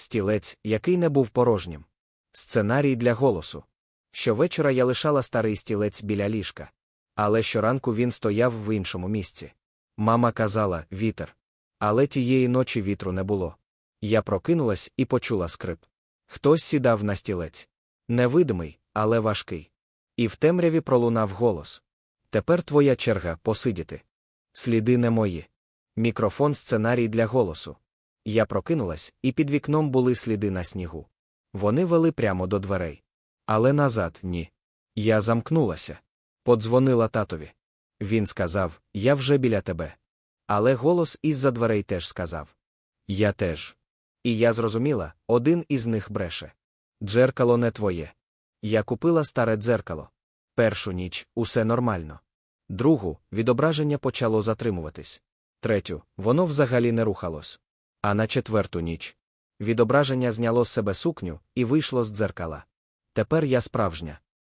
стілець, який не був порожнім. Сценарій для голосу. Щовечора я лишала старий стілець біля ліжка. Але щоранку він стояв в іншому місці. Мама казала вітер. Але тієї ночі вітру не було. Я прокинулась і почула скрип. Хтось сідав на стілець. Невидимий, але важкий. І в темряві пролунав голос. Тепер твоя черга посидіти. Сліди не мої. Мікрофон сценарій для голосу. Я прокинулась, і під вікном були сліди на снігу. Вони вели прямо до дверей. Але назад ні. Я замкнулася. Подзвонила татові. Він сказав: Я вже біля тебе. Але голос із-за дверей теж сказав: Я теж. І я зрозуміла, один із них бреше. Дзеркало не твоє. Я купила старе дзеркало. Першу ніч усе нормально. Другу відображення почало затримуватись. Третю воно взагалі не рухалось. А на четверту ніч відображення зняло з себе сукню і вийшло з дзеркала. Тепер я справжня.